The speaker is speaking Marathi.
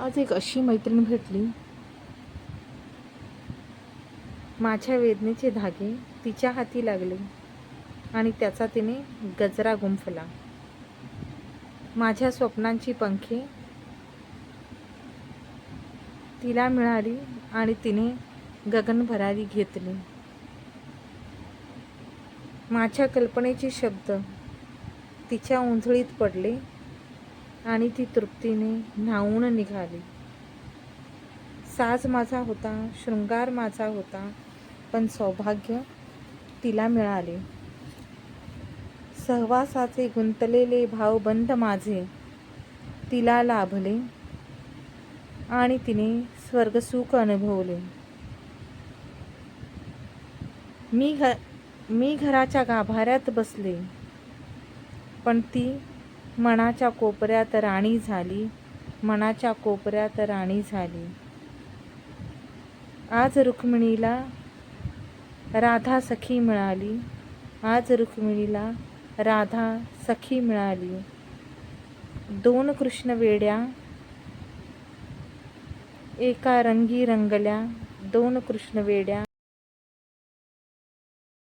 आज एक अशी मैत्रीण भेटली. माझ्या वेदनेचे धागे तिच्या हाती लागले आणि त्याचा तिने गजरा गुंफला. माझ्या स्वप्नांची पंखे तिला मिळाली आणि तिने गगनभरारी घेतली. माझ्या कल्पनेचे शब्द तिच्या उंजळीत पडले आणि ती तृप्तीने न्हावून निघाली. साज माझा होता शृंगार माझा होता पण सौभाग्य तिला मिळाले. सहवासाचे गुंतलेले भावबंध माझे. तिला लाभले आणि तिने स्वर्गसुख अनुभवले. मी घ मी घराच्या गाभाऱ्यात बसले पण ती मनाच्या कोपऱ्यात राणी झाली. मनाच्या कोपऱ्यात राणी झाली. आज रुक्मिणीला राधा सखी मिळाली. आज रुक्मिणीला राधा सखी मिळाली. दोन कृष्ण वेड्या एका रंगी रंगल्या दोन कृष्ण वेड्या.